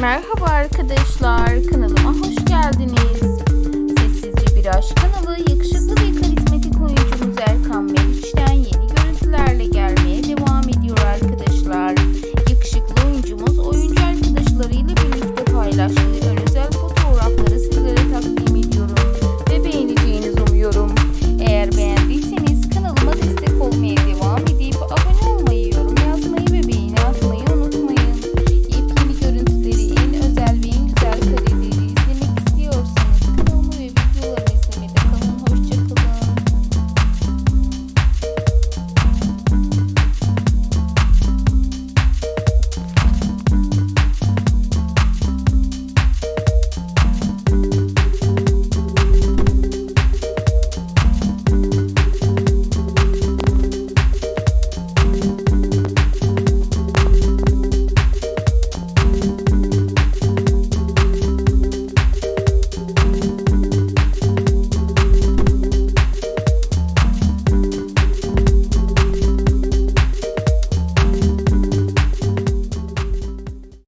Merhaba arkadaşlar, kanalıma